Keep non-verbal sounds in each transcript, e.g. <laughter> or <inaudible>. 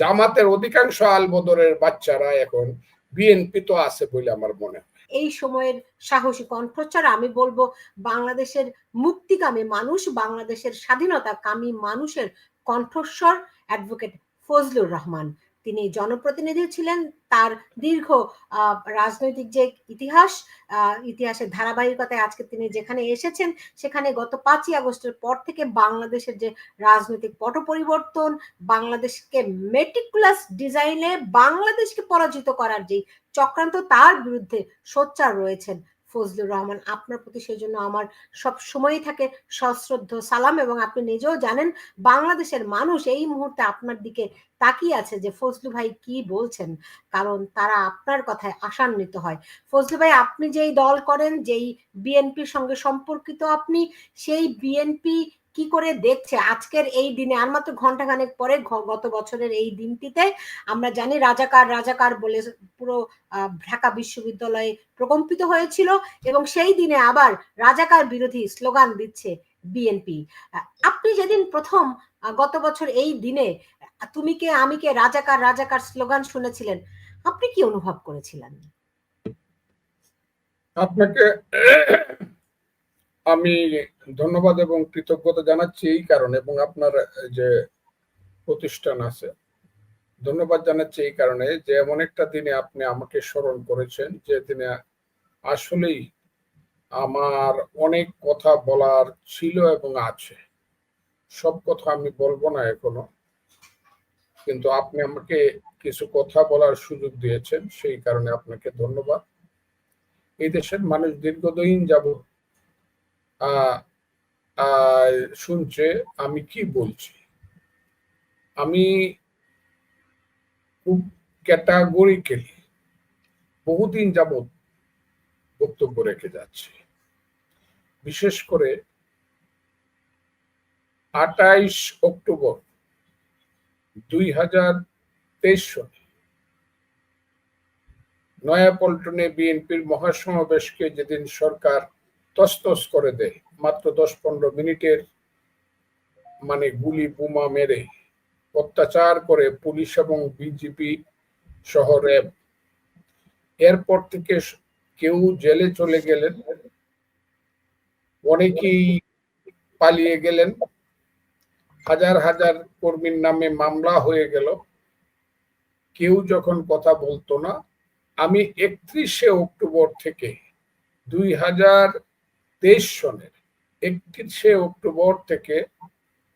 জামাতের অধিকাংশ আলবদরের বাচ্চারা এখন বিএনপি তো আছে বলে আমার মনে হয়। এই সময়ের সাহসী কণ্ঠস্বর, আমি বলব বাংলাদেশের মুক্তিকামী মানুষ, বাংলাদেশের স্বাধীনতা কামী মানুষের কণ্ঠস্বর, অ্যাডভোকেট ফজলুর রহমান। তিনি জনপ্রতিনিধি ছিলেন। তার দীর্ঘ রাজনৈতিক যে ইতিহাস ইতিহাসের ধারাবাহিকতায় আজকে তিনি যেখানে এসেছেন, সেখানে গত পাঁচই আগস্টের পর থেকে বাংলাদেশের যে রাজনৈতিক পট পরিবর্তন, বাংলাদেশকে মেটিকুলাস ডিজাইনে বাংলাদেশকে পরাজিত করার যে চক্রান্ত, তার বিরুদ্ধে সোচ্চার রয়েছেন ফজলুর রহমান, আপনার প্রতি সেই জন্য আমার সব সময়ই থাকে সশ্রদ্ধ, সালাম এবং আপনি নিজেও জানেন বাংলাদেশের মানুষ এই মুহূর্তে আপনার দিকে তাকিয়ে আছে যে ফজলু ভাই কি বলছেন? কারণ তারা আপনার কথায় আশান্বিত হয়। ফজলু ভাই, আপনি যেই দল করেন, যেই বিএনপির সঙ্গে সম্পর্কিত আপনি, সেই বিএনপি কি করে দেখছে? আজকের এই দিনে, আর মাত্র ঘন্টাখানেক পরে গত বছরের এই দিনটিতে আমরা জানি রাজাকার রাজাকার বলে পুরো ঢাকা বিশ্ববিদ্যালয়ে প্রকম্পিত হয়েছিল এবং সেই দিনে আবার রাজাকার বিরোধী স্লোগান দিচ্ছে বিএনপি আপনি যেদিন প্রথম গত বছর এই দিনে তুমি কে, আমি কে, রাজাকার রাজাকার স্লোগান শুনেছিলেন, আপনি কি অনুভব করেছিলেন? আপনাকে আমি ধন্যবাদ এবং কৃতজ্ঞতা জানাচ্ছি এই কারণে এবং আপনার যে প্রতিষ্ঠান আছে, ধন্যবাদ জানাচ্ছি এই কারণে যে এমন একটা দিনে আপনি আমাকে স্মরণ করেছেন, যে দিনে আসলেই আমার অনেক কথা বলার ছিল এবং আছে। সব কথা আমি বলব না এখনও, কিন্তু আপনি আমাকে কিছু কথা বলার সুযোগ দিয়েছেন, সেই কারণে আপনাকে ধন্যবাদ। এই দেশের মানুষ দীর্ঘদিন যাবত শুনছে, আমি কি বলছি? আমি খুব ক্যাটাগরিক্যালি বহুদিন যাবৎ বক্তব্য রেখে যাচ্ছি। বিশেষ করে আটাইশ অক্টোবর দুই হাজার তেইশ সনে নয়াপল্টনে বিএনপির মহাসমাবেশকে যেদিন সরকার তস্তস করে দেয়। মাত্র দশ পনেরো মিনিটের মানে গুলি বোমা মেরে অত্যাচার করে পুলিশ এবং বিজেপি সহ র্যাব। এরপর থেকে কেউ জেলে চলে গেলেন। অনেকেই পালিয়ে গেলেন। হাজার হাজার কর্মীর নামে মামলা হয়ে গেল। কেউ যখন কথা বলতো না, আমি একত্রিশে অক্টোবর থেকে দুই হাজার তেইশ সনের একত্রিশে অক্টোবর থেকে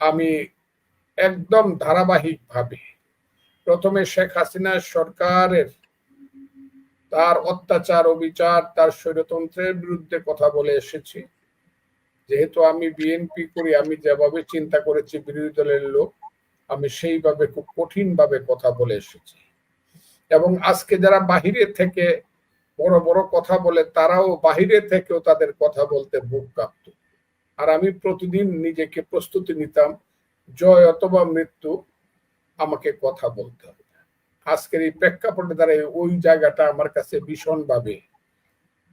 আমি একদম ধারাবাহিকভাবে প্রথমে শেখ হাসিনা সরকারের তার অত্যাচার, অবিচার, তার স্বৈরতন্ত্রের বিরুদ্ধে কথা বলে এসেছি। যেহেতু আমি বিএনপি করি, আমি যেভাবে চিন্তা করেছি, বিরোধী দলের লোক, আমি সেইভাবে খুব কঠিন ভাবে কথা বলে এসেছি। এবং আজকে যারা বাহিরে থেকে বড় বড় কথা বলে তারাও বাহিরে থেকেও তাদের কথা বলতে বুক কাঁপত। আর আমি প্রতিদিন নিজেকে প্রস্তুতি নিতাম, জয় অথবা মৃত্যু আমাকে কথা বলতে হবে। আজকের এই প্রেক্ষাপটে দ্বারা ওই জায়গাটা আমার কাছে ভীষণ ভাবে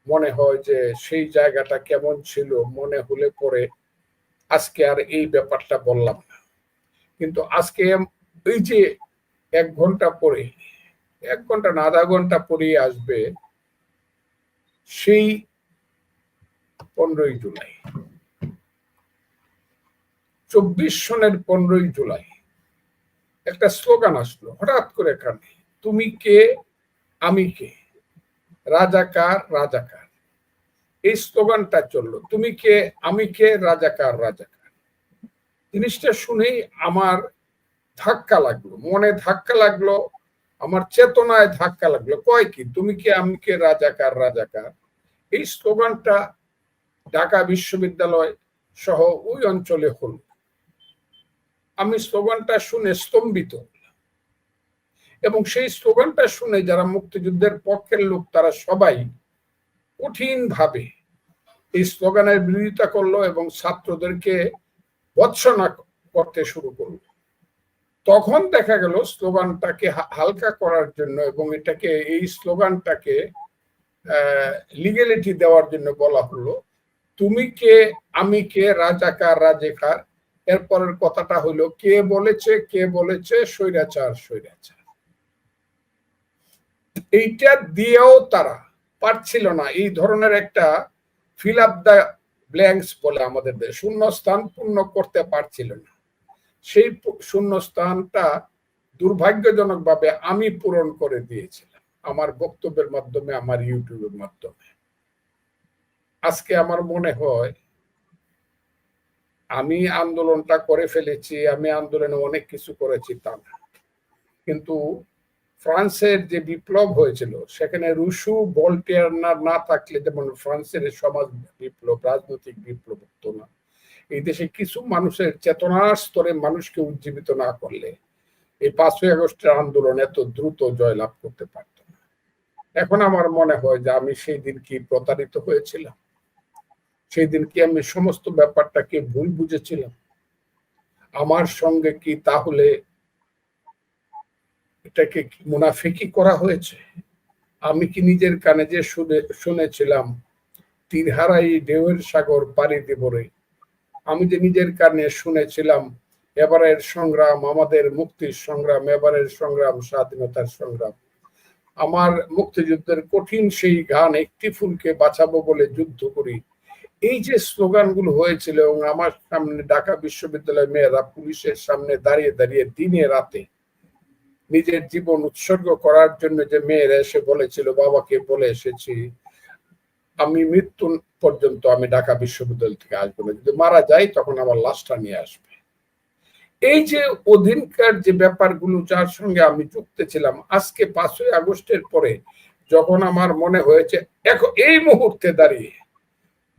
মনে হয় যে সেই জায়গাটা কেমন ছিল, মনে হলে পরে আজকে আর এই ব্যাপারটা বললাম না। কিন্তু আজকে এই যে এক ঘণ্টা পরে, এক ঘণ্টা না, আধা ঘণ্টা পরে আসবে সেই পনেরোই জুলাই। চব্বিশ সনের পনেরোই জুলাই। একটা স্লোগান আসলো, হঠাৎ করে এখানে তুমি কে? আমি কে? রাজাকার রাজাকার এই স্লোগানটা চলল, তুমি কে? আমি কে? রাজাকার রাজাকার জিনিসটা শুনেই আমার ধাক্কা লাগল, মনে ধাক্কা লাগল, আমার চেতনায় ধাক্কা লাগল, কয় কি? তুমি কে? আমি কে? রাজাকার রাজাকার এই স্লোগানটা ঢাকা বিশ্ববিদ্যালয় সহ ওই অঞ্চলে হল। আমি স্লোগানটা শুনে স্তম্ভিত এবং সেই স্লোগানটা শুনে যারা মুক্তিযুদ্ধের পক্ষের লোক, তারা সবাই কঠিন ভাবে এই স্লোগানের বিরোধিতা করল এবং ছাত্রদেরকে বৎসনা করতে শুরু করল। তখন দেখা গেল স্লোগানটাকে হালকা করার জন্য এবং এটাকে, এই স্লোগানটাকে লিগেলিটি দেওয়ার জন্য বলা হলো, তুমি কে, আমি কে রাজাকার রাজেকার এরপরের কথাটা হলো, কে বলেছে কে বলেছে, স্বৈরাচার স্বৈরাচার। এইটা দিয়েও তারা পারছিল না। এই ধরনের একটা ফিল আপ দ্য ব্ল্যাঙ্কস বলে আমাদের শূন্য স্থান পূর্ণ করতে পারছিল না। সেই শূন্য স্থানটা দুর্ভাগ্যজনক ভাবে আমি পূরণ করে দিয়েছিলাম। আমার বক্তব্যের মাধ্যমে, আমার ইউটিউবের মাধ্যমে। আজকে আমার মনে হয়, আমি আন্দোলনটা করে ফেলেছি, আমি আন্দোলনে অনেক কিছু করেছি তা না। কিন্তু ফ্রান্সের যে বিপ্লব হয়েছিল, সেখানে রুশু ভল্টিয়ার না থাকলে যেমন ফ্রান্সের সমাজ বিপ্লব, রাজনৈতিক বিপ্লব হতো না। এই দেশে কিছু মানুষের চেতনার স্তরে মানুষকে উজ্জীবিত না করলে, এই পাঁচই আগস্টের আন্দোলন এত দ্রুত জয়লাভ করতে পারত এখন আমার মনে হয় যে আমি সেই দিন কি প্রতারিত হয়েছিলাম? সেই দিন কি আমি সমস্ত ব্যাপারটাকে ভুল বুঝেছিলাম? আমার সঙ্গে কি তাহলে এটাকে মুনাফিকি করা হয়েছে? আমি কি নিজের কানে যে শুনে, শুনেছিলাম তীরহারাই ঢেউয়ের সাগর পাড়ি দেবরে আমি যে নিজের কানে শুনেছিলাম, এবারের সংগ্রাম আমাদের মুক্তির সংগ্রাম, এবারের সংগ্রাম, স্বাধীনতার সংগ্রাম। আমার মুক্তিযুদ্ধের কঠিন সেই গান একটি ফুলকে বাঁচাবো বলে যুদ্ধ করি। এই যে স্লোগানগুলো হয়েছিল এবং আমার সামনে ঢাকা বিশ্ববিদ্যালয়ের মেয়েরা পুলিশের সামনে দাঁড়িয়ে দাঁড়িয়ে দিনে রাতে নিজের জীবন উৎসর্গ করার জন্য যে মেয়েরা এসে বলেছিল, বাবাকে বলে এসেছি, আমি মৃত্যু পর্যন্ত আমি ঢাকা বিশ্ববিদ্যালয় থেকে আসব না। যদি মারা যাই তখন আমার লাশটা নিয়ে আসবে। এই যে অধীনকার যে ব্যাপারগুলো যার সঙ্গে আমি যুক্ত ছিলাম, আজকে পাঁচই আগস্টের পরে যখন আমার মনে হয়েছে, এখন এই মুহূর্তে দাঁড়িয়ে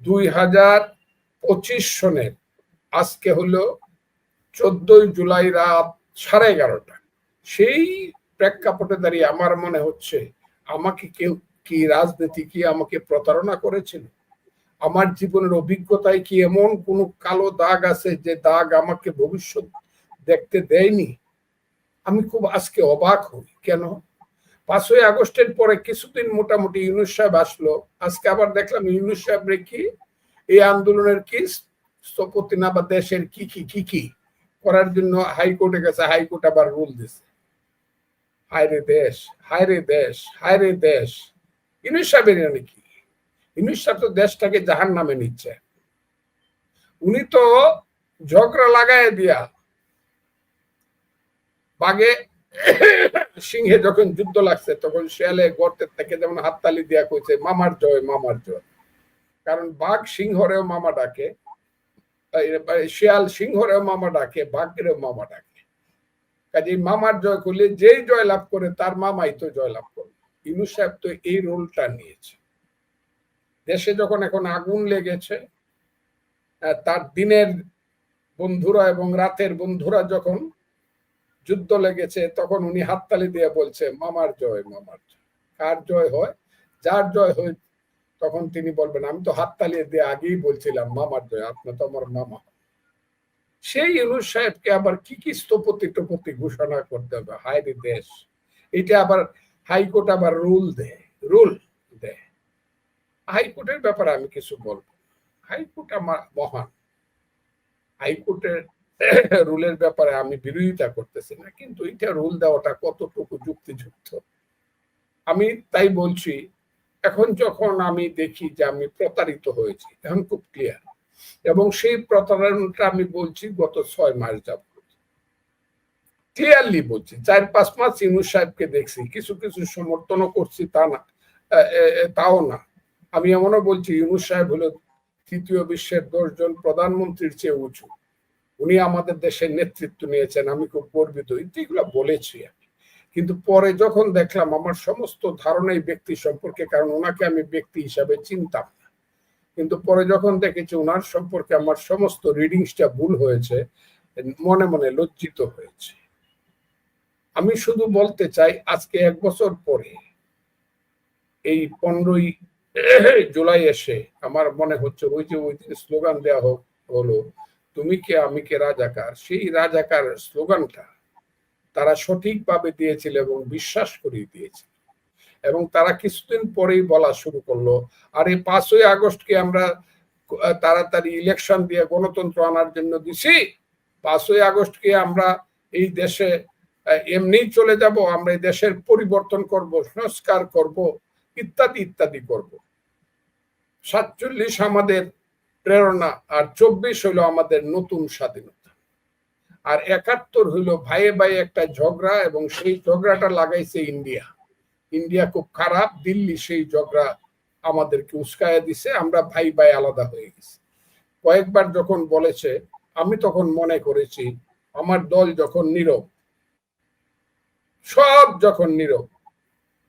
দুই হাজার পঁচিশ সনের আজকে হলো চোদ্দই জুলাই রাত সাড়ে এগারোটা। সেই প্রেক্ষাপটে দাঁড়িয়ে আমার মনে হচ্ছে, আমাকে কেউ কি রাজনীতি কি আমাকে প্রতারণা করেছিল? আমার জীবনের অভিজ্ঞতায় কি এমন কোন কালো দাগ আছে যে দাগ আমাকে ভবিষ্যৎ দেখতে দেয়নি। আমি খুব আজকে অবাক হই। কেন? পাঁচই আগস্টের পরে কিছুদিন মোটামুটি ইউনুস সাহেব আসলো। আজকে আবার দেখলাম ইউনুস সাহেব কি? এই আন্দোলনের কি স্থপতি না বা দেশের কি কি কি কি? করার জন্য হাইকোর্টে গেছে, হাইকোর্ট আবার রুল দিছে। হায়রে দেশ হায়রে দেশ হায়রে দেশ। ইউনুস সাহেবের নাকি ইউনুস সাহেব তো দেশটাকে জাহান নামে নিচ্ছে। উনি তো ঝগড়া লাগায় দিয়া বাগে সিংহে যখন যুদ্ধ লাগছে, তখন শেয়ালে গর্তের থেকে যেমন হাততালি দিয়া কইছে, মামার জয় মামার জয়। কারণ বাঘ সিংহরেও মামা ডাকে শিয়াল সিংহরেও মামা ডাকে, বাঘেরও মামা ডাকে। কাজে মামার জয় করলে যেই জয় লাভ করে, তার মামাই তো জয় লাভ করবে। ইনু সাহেব তো এই রোলটা নিয়েছে। দেশে যখন এখন আগুন লেগেছে তার দিনের বন্ধুরা এবং রাতের বন্ধুরা যখন যুদ্ধ লেগেছে, তখন উনি হাততালি দিয়ে বলছে, মামার জয় মামার জয়। কার জয় হয়? যার জয় হয়, তখন তিনি বলবেন, আমি তো হাততালি দিয়ে আগেই বলছিলাম, মামার জয় আপনার তো আমার মামা। সেই ইউনুস সাহেবকে আবার কি কি স্থপতি টপতি ঘোষণা করতে হবে? হায়রে দেশ! এটা আবার হাইকোর্ট আবার রুল দেয় রুল দেয়। হাইকোর্টের ব্যাপারে আমি কিছু বলব হাইকোর্ট আমার মহান। হাইকোর্টের <coughs> রুলের ব্যাপারে আমি বিরোধিতা করতেছি না, কিন্তু এটা রুল দেওয়াটা কতটুকু যুক্তিযুক্ত? আমি তাই বলছি, এখন যখন আমি দেখি যে আমি প্রতারিত হয়েছি, এখন খুব ক্লিয়ার এবং সেই প্রতারণাটা আমি বলছি গত ছয় মাস যাব ক্লিয়ারলি বলছি, চার পাঁচ মাস ইউনুস সাহেবকে দেখছি, কিছু কিছু সমর্থনও করছি তা না তাও না। আমি এমনও বলছি ইউনুস সাহেব হলো তৃতীয় বিশ্বের দশজন প্রধানমন্ত্রীর চেয়ে উঁচু। উনি আমাদের দেশের নেতৃত্ব নিয়েছেন, আমি খুব গর্বিত। এগুলো বলেছি আমি। কিন্তু পরে যখন দেখলাম আমার সমস্ত ধারণাই ব্যক্তি সম্পর্কে, কারণ ওনাকে আমি ব্যক্তি হিসাবে চিনতাম না। কিন্তু পরে যখন দেখেছি ওনার সম্পর্কে আমার সমস্ত রিডিংসটা ভুল হয়েছে, মনে মনে লজ্জিত হয়েছে। আমি শুধু বলতে চাই, আজকে এক বছর পরে, এই পনেরোই জুলাই এসে আমার মনে হচ্ছে, ওই যে ওই দিন স্লোগান দেওয়া হোক, হলো তুমি কে আমি কে রাজাকার? সেই রাজাকার স্লোগানটা তারা সঠিকভাবে দিয়েছিল এবং বিশ্বাস করিয়ে দিয়েছিল। এবং তারা কিছুদিন পরেই বলা শুরু করল আর এই পাঁচই আগস্টকে আমরা তাড়াতাড়ি ইলেকশন দিয়ে গণতন্ত্র আনার জন্য দিছি। পাঁচই আগস্টকে আমরা এই দেশে আহ, এমনিই চলে যাব আমরা এই দেশের পরিবর্তন করব সংস্কার করব ইত্যাদি ইত্যাদি করব। সাতচল্লিশ আমাদের প্রেরণা আর চব্বিশ হইল আমাদের নতুন স্বাধীনতা। আর একাত্তর হইল ভাইয়ে ভাই একটা ঝগড়া এবং সেই ঝগড়াটা লাগাইছে ইন্ডিয়া। ইন্ডিয়া খুব খারাপ, দিল্লি সেই ঝগড়া আমাদেরকে উস্কায়া দিছে, আমরা ভাই ভাই আলাদা হয়ে গেছি। কয়েকবার যখন বলেছে, আমি তখন মনে করেছি, আমার দল যখন নীরব, সব যখন নীরব,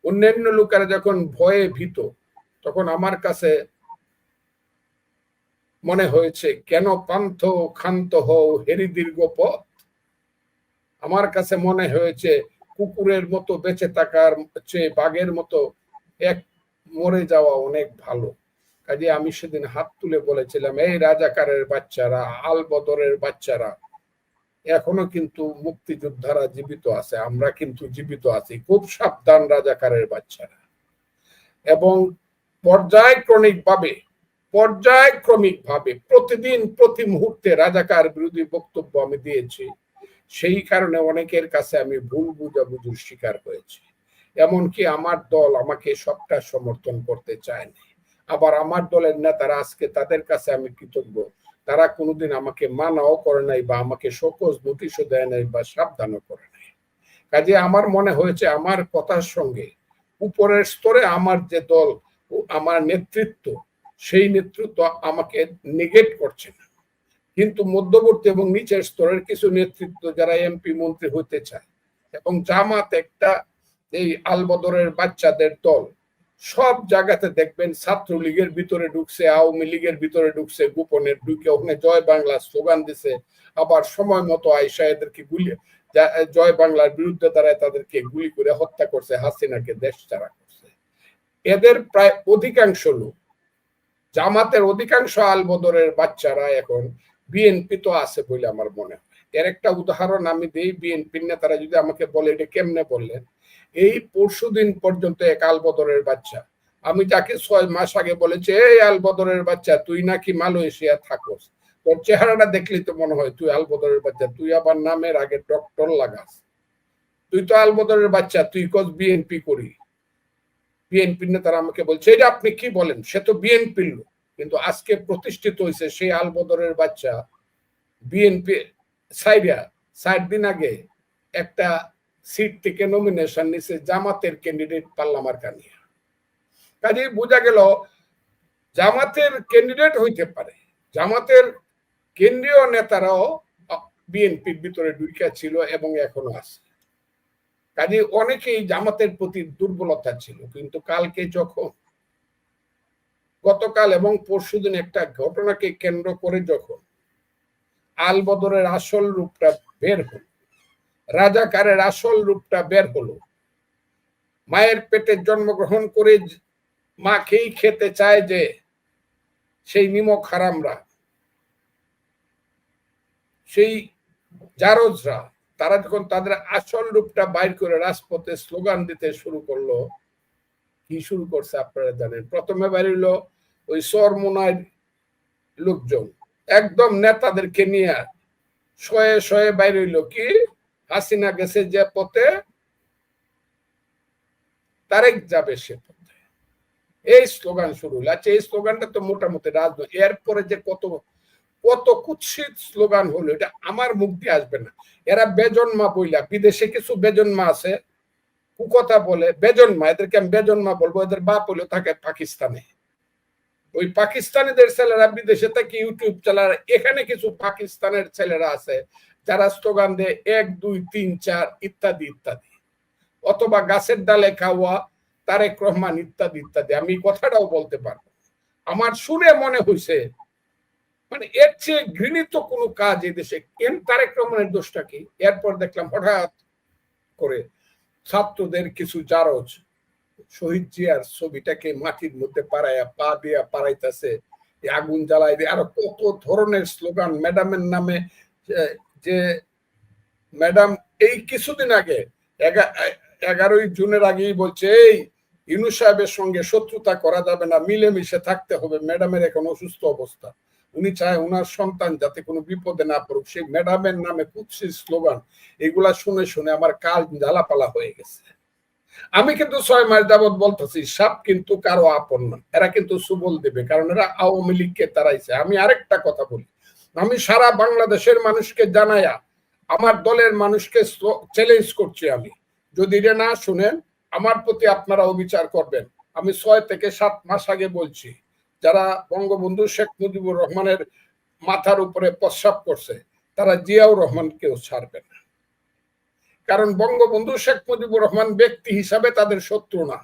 অন্যান্য লোকেরা যখন ভয়ে ভীত, তখন আমার কাছে মনে হয়েছে, কেন পান্থ ক্ষান্ত হও হেরি দীর্ঘ পথ? আমার কাছে মনে হয়েছে, কুকুরের মতো বেঁচে থাকার চেয়ে বাঘের মতো এক মরে যাওয়া অনেক ভালো। কাজে আমি সেদিন হাত তুলে বলেছিলাম, এই রাজাকারের বাচ্চারা আল বদরের বাচ্চারা, এখনও কিন্তু মুক্তিযোদ্ধারা জীবিত আছে, আমরা কিন্তু জীবিত আছি, খুব সাবধান রাজাকারের বাচ্চারা। এবং পর্যায়ক্রমিক ভাবে পর্যায়ক্রমিক ভাবে প্রতিদিন প্রতি মুহূর্তে রাজাকার বিরোধী বক্তব্য আমি দিয়েছি। সেই কারণে অনেকের কাছে আমি ভুল বুঝাবুঝির শিকার হয়েছি। এমনকি আমার দল আমাকে সবটা সমর্থন করতে চায়নি। আবার আমার দলের নেতারা আজকে তাদের কাছে আমি কৃতজ্ঞ। তারা কোনোদিন আমাকে মানাও করে নাই বা আমাকে সকোজ নোটিশও দেয় নাই বা সাবধানও করে নাই। কাজে আমার মনে হয়েছে আমার কথার সঙ্গে উপরের স্তরে আমার যে দল, আমার নেতৃত্ব সেই নেতৃত্ব আমাকে নেগেট করছে না। কিন্তু মধ্যবর্তী এবং নিচের স্তরের কিছু নেতৃত্ব যারা এমপি মন্ত্রী হতে চায় এবং জামাত একটা এই আলবদরের বাচ্চাদের দল, সব জায়গাতে দেখবেন ছাত্রলীগের ভিতরে ঢুকছে, আওয়ামী লীগের ভিতরে ঢুকছে, গোপনে ঢুকে ওখানে জয় বাংলা স্লোগান দিছে, আবার সময় মতো আয়সা এদেরকে গুলি জয় বাংলার বিরুদ্ধে দাঁড়ায় তাদেরকে গুলি করে হত্যা করছে, হাসিনাকে দেশ ছাড়া করছে। এদের প্রায় অধিকাংশ লোক জামাতের অধিকাংশ আলবদরের বাচ্চারা এখন বিএনপি তো আছে বলে আমার মনে হয়। এর একটা উদাহরণ আমি দিই বিএনপি নেতারা যদি আমাকে বলে, এটা কেমনে বললেন? এই পরশু দিন পর্যন্ত এক আলবদরের বাচ্চা। আমি যাকে ছয় মাস আগে বলেছি, এই আলবদরের বাচ্চা, তুই নাকি মালয়েশিয়া থাকোস। তোর চেহারাটা দেখলি তো মনে হয় তুই আলবদরের বাচ্চা। তুই আবার নামের আগে ডক্টর লাগাস। তুই তো আলবদরের বাচ্চা, তুই কস বিএনপি করি বিএনপি নেতারা আমাকে বলছে, এটা আপনি কি বলেন? সে তো বিএনপির লোক। কিন্তু আজকে প্রতিষ্ঠিত হয়েছে সেই আলবদরের বাচ্চা বিএনপি সাইডা ষাট দিন আগে একটা সিট থেকে নমিনেশন নিছে জামাতের ক্যান্ডিডেট পাল্লামার কানিয়া কাজে বোঝা গেল, জামাতের ক্যান্ডিডেট হইতে পারে। জামাতের কেন্দ্রীয় নেতারাও বিএনপির ভিতরে ঢুকা ছিল এবং এখনও আছে। কাজে অনেকেই জামাতের প্রতি দুর্বলতা ছিল, কিন্তু কালকে যখন গতকাল এবং পরশুদিন একটা ঘটনাকে কেন্দ্র করে যখন আলবদরের আসল রূপটা বের হল, রাজাকারের আসল রূপটা বের হলো, মায়ের পেটে জন্মগ্রহণ করে মাকেই খেতে চায় যে সেই নিমক হারামরা, সেই জারজরা তারা যখন তাদের আসল রূপটা বাইর করে রাজপথে স্লোগান দিতে শুরু করল, কি শুরু করছে আপনারা জানেন? প্রথমে বাইরিল ওই সরমোনায় লোকজন। একদম নেতাদেরকে নিয়ে শয়ে শয়ে বাইরে হইল কি? হাসিনা গেছে যে পথে, তারেক যাবে সে পথে। এই স্লোগান শুরু হলো আচ্ছা এই স্লোগানটা তো মোটামুটি রাজনৈতিক। এরপরে যে কত কত কুৎসিত স্লোগান হলো, এটা আমার মুখ দিয়ে আসবে না। এরা বেজন্মা বইলা বিদেশে কিছু বেজন্মা আছে, কুকথা বলে, বেজন্মা, এদেরকে আমি বেজন্মা বলব, এদের বাপ হলো থাকে পাকিস্তানে। ওই পাকিস্তানিদের ছেলেরা বিদেশে থেকে ইউটিউব চালার এখানে কিছু পাকিস্তানের ছেলেরা আছে, যারা স্লোগান দেয়, এক, দুই, তিন, চার, ইত্যাদি ইত্যাদি। অথবা গাছের ডালে খাওয়া, তারেক রহমান, ইত্যাদি ইত্যাদি। আমি কথাটাও বলতে পারব। আমার শুনে মনে হয়েছে মানে এর চেয়ে ঘৃণিত কোনো কাজ এই দেশে। কেন তারেক রহমানের দোষটা কি? এরপর দেখলাম হঠাৎ করে ছাত্রদের কিছু জারজ শহীদ জিয়ার ছবিটাকে মাটির মধ্যে পাড়াইয়া, পা দিয়া পাড়াইতেছে আগুন জ্বালাই দিয়ে। আরও কত ধরনের স্লোগান, ম্যাডামের নামে যে ম্যাডাম এই কিছুদিন আগে এগারোই জুনের আগেই বলছে, এই ইনু সাহেবের সঙ্গে শত্রুতা করা যাবে না, মিলেমিশে থাকতে হবে। ম্যাডামের এখন অসুস্থ অবস্থা। উনি চায় ওনার সন্তান যাতে কোনো বিপদে না পড়ুক। সেই ম্যাডামের নামে কুৎসিত স্লোগান, এগুলা শুনে শুনে আমার কাল জ্বালাপালা হয়ে গেছে। আমি কিন্তু ছয় মাস যাবৎ বলতেছি, সাপ কিন্তু কারও আপন না এরা কিন্তু সুবল দেবে, কারণ এরা আওয়ামী লীগকে তারাইছে আমি আরেকটা কথা বলি, আমি সারা বাংলাদেশের মানুষকে জানায়া, আমার দলের মানুষকে চ্যালেঞ্জ করছি আমি। যদি এটা না শুনেন, আমার প্রতি আপনারা অবিচার করবেন। আমি ছয় থেকে সাত মাস আগে বলছি যারা বঙ্গবন্ধু শেখ মুজিবুর রহমানের মাথার উপরে প্রস্রাব করছে, তারা জিয়াউর রহমানকেও ছাড়বে না। কারণ বঙ্গবন্ধু শেখ মুজিবুর রহমান ব্যক্তি হিসাবে তাদের শত্রু না।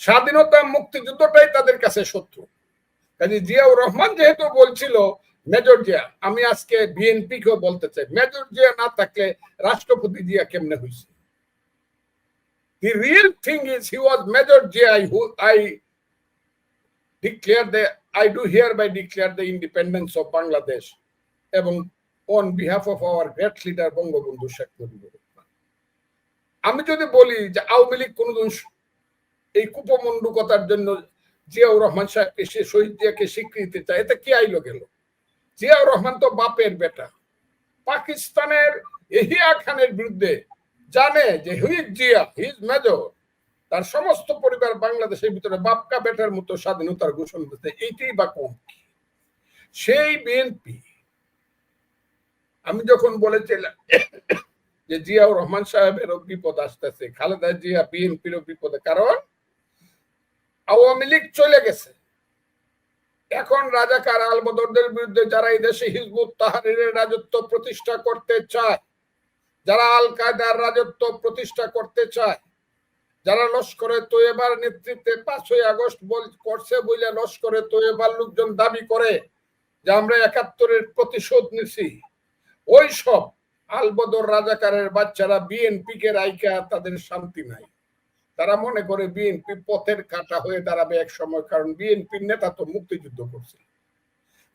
স্বাধীনতা মুক্তিযুদ্ধটাই তাদের কাছে শত্রু। কাজে জিয়াউর রহমান যেহেতু বলছিল, মেজর জিয়া, আমি আজকে বিএনপি কেও বলতে চাই, মেজর জিয়া না থাকলে রাষ্ট্রপতি জিয়া কেমনে হয়েছে The real thing is, he was Major Jia who, I declare the, I do hereby declare the independence of Bangladesh এবং on behalf of our great leader Bangabandhu Sheikh Mujibur Rahman. আমি যদি বলি যে আওয়ামী লীগ কোনদিন এই কুপমন্ডুকতার জন্য জিয়াউর রহমান সাহেবকে সে শহীদ জিয়াকে স্বীকৃতি চায়, এতে কি আইলো গেল? জিয়াউর রহমান তো বাপের বেটা। পাকিস্তানের এহিয়া খানের বিরুদ্ধে জানে যে হুইজ জিয়া হিজ মেজর। তার সমস্ত পরিবার বাংলাদেশের ভিতরে বাপকা বেটার মতো স্বাধীনতার ঘোষণা দিতে এইটাই বা কম সেই বিএনপি আমি যখন বলেছিলাম যে জিয়াউর রহমান সাহেবেরও বিপদ আসতেছে, খালেদা জিয়া বিএনপিরও বিপদে, কারণ আওয়ামী লীগ চলে গেছে। এখন রাজাকার আলবদরদের বিরুদ্ধে যারা এই দেশে হিজবুত তাহারিরের রাজত্ব প্রতিষ্ঠা করতে চায়, যারা আল কায়দার রাজত্ব প্রতিষ্ঠা করতে চায় যারা লস্করে তৈবার নেতৃত্বে পাঁচই আগস্ট করছে বলে লস্করে তৈবার লোকজন দাবি করে যে আমরা একাত্তরের প্রতিশোধ নিছি। ওই সব আলবদর রাজাকারের বাচ্চারা বিএনপি কে রাইকা তাদের শান্তি নাই। তারা মনে করে বিএনপি পথের কাটা হয়ে দাঁড়াবে এক সময়, কারণ বিএনপির নেতা তো মুক্তিযুদ্ধ করছে।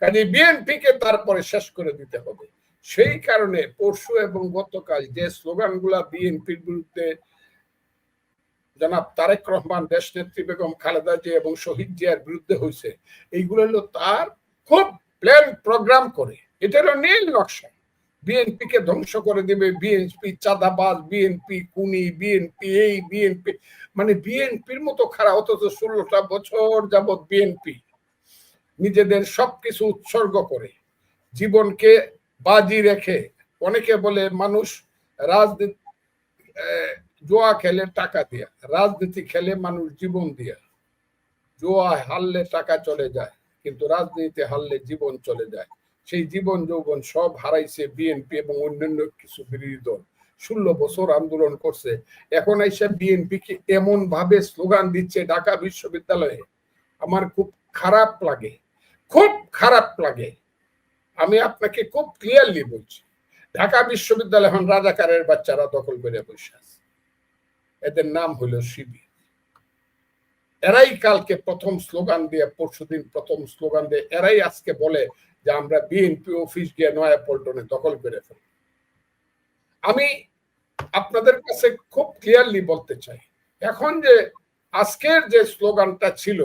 কাজে বিএনপি কে তারপরে শেষ করে দিতে হবে। সেই কারণে পরশু এবং গতকাল যে স্লোগানগুলা বিএনপির বিরুদ্ধে জনাব তারেক রহমান দেশ নেত্রী বেগম খালেদা জিয়া এবং শহীদ জিয়ার বিরুদ্ধে হয়েছে এইগুলো হলো তার খুব প্ল্যান প্রোগ্রাম করে। এটা হলো নীল নকশা। বিএনপি কে ধ্বংস করে দেবে, বিএনপি চাঁদাবাজ, বিএনপি কুনি বিএনপি এই, বিএনপি। মানে বিএনপির মতো খারাপ অথচ ষোলোটা বছর যাবৎ বিএনপি নিজেদের সবকিছু উৎসর্গ করে, জীবনকে বাজি রেখে। অনেকে বলে মানুষ রাজনীতি জোয়া খেলে টাকা দিয়া, রাজনীতি খেলে মানুষ জীবন দিয়া। জোয়া হারলে টাকা চলে যায়, কিন্তু রাজনীতিতে হারলে জীবন চলে যায়। সেই জীবন যৌবন সব হারাইছে বিএনপি এবং অন্যান্য কিছু বিরোধী দল। ষোলো বছর আন্দোলন করছে। এখন এসে বিএনপি কে এমন ভাবে স্লোগান দিচ্ছে ঢাকা বিশ্ববিদ্যালয়ে, আমার খুব খারাপ লাগে, খুব খারাপ লাগে। আমি আপনাকে খুব ক্লিয়ারলি বলছি, ঢাকা বিশ্ববিদ্যালয় এখন রাজাকারের বাচ্চারা দখল করে বসে আছে। এদের নাম হলো শিবির। এরাই কালকে প্রথম স্লোগান দিয়ে, পরশুদিন প্রথম স্লোগান দিয়ে, এরাই আজকে বলে যে আমরা বিএনপি অফিস গিয়ে নয়া পল্টনে দখল করে ফেলি আমি আপনাদের কাছে খুব ক্লিয়ারলি বলতে চাই, এখন যে আজকের যে স্লোগানটা ছিল,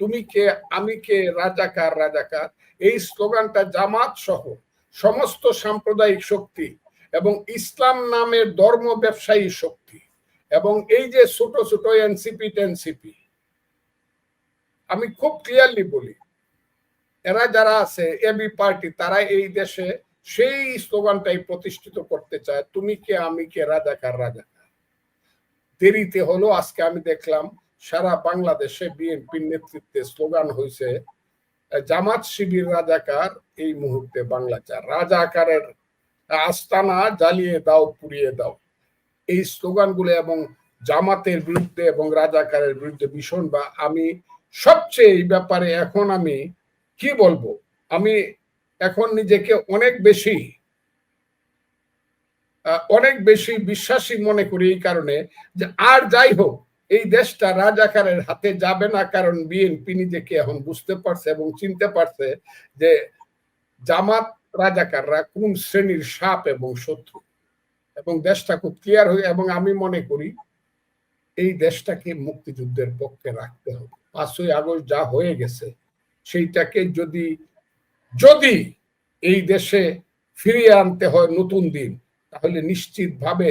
তুমি কে, আমি কে রাজাকার রাজাকার এই স্লোগানটা জামাত সহ সমস্ত সাম্প্রদায়িক শক্তি এবং ইসলাম নামের ধর্ম ব্যবসায়ী শক্তি এবং এই যে ছোট ছোট এনসিপি টেনসিপি আমি খুব ক্লিয়ারলি বলি, এরা যারা আছে এবি পার্টি তারা এই দেশে সেই স্লোগানটাই প্রতিষ্ঠিত করতে চায়, তুমি কে, আমি কে রাজাকার রাজাকার দেরিতে হলো, আজকে আমি দেখলাম সারা বাংলাদেশে বিএনপির নেতৃত্বে স্লোগান হয়েছে জামাত শিবির রাজাকার এই মুহূর্তে বাংলা চার রাজাকারের আস্তানা জ্বালিয়ে দাও, পুড়িয়ে দাও। এই স্লোগানগুলো এবং জামাতের বিরুদ্ধে এবং রাজাকারের বিরুদ্ধে ভীষণ বা আমি সবচেয়ে এই ব্যাপারে এখন আমি কি বলব? আমি এখন নিজেকে অনেক বেশি অনেক বেশি বিশ্বাসী মনে করি এই কারণে যে আর যাই হোক, এই দেশটা রাজাকারের হাতে যাবে না কারণ বিএনপি নিজেকে এখন বুঝতে পারছে এবং চিনতে পারছে যে জামাত রাজাকাররা কোন শ্রেণির সাপ এবং শত্রু। এবং দেশটা খুব ক্লিয়ার হয়ে, এবং আমি মনে করি এই দেশটাকে মুক্তিযুদ্ধের পক্ষে রাখতে হবে। পাঁচই আগস্ট যা হয়ে গেছে, সেইটাকে যদি যদি এই দেশে ফিরিয়ে আনতে হয় নতুন দিন, তাহলে নিশ্চিতভাবে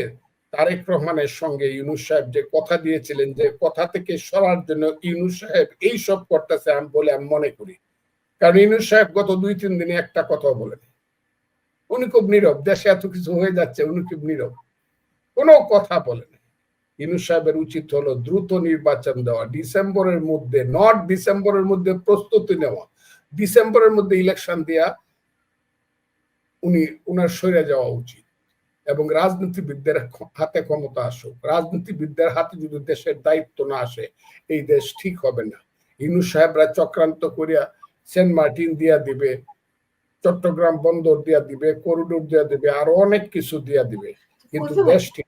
তারেক রহমানের সঙ্গে ইউনুস সাহেব যে কথা দিয়েছিলেন, যে কথা থেকে সরার জন্য ইউনুস সাহেব এই সব করতেছে আমি বলে আমি মনে করি। কারণ ইউনুস সাহেব গত দুই তিন দিনে একটা কথা বলেন। উনি খুব নীরব, দেশে এত কিছু হয়ে যাচ্ছে উনি খুব নীরব। কোনো কথা বলেন ইউনুস সাহেবের উচিত হলো দ্রুত নির্বাচন দেওয়া, ডিসেম্বরের মধ্যে নট ডিসেম্বরের মধ্যে প্রস্তুতি নেওয়া। ডিসেম্বরের মধ্যে ইলেকশন উনি, উনার সরে যাওয়া উচিত। এবং রাজনীতিবিদদের হাতে ক্ষমতা আসুক। রাজনীতিবিদদের হাতে যদি দেশের দায়িত্ব না আসে, এই দেশ ঠিক হবে না। ইনু সাহেবরা চক্রান্ত করিয়া সেন্ট মার্টিন দিয়া দিবে। চট্টগ্রাম বন্দর দিয়া দিবে করিডোর দিয়া দিবে আরও অনেক কিছু দিয়া দিবে। কিন্তু দেশ ঠিক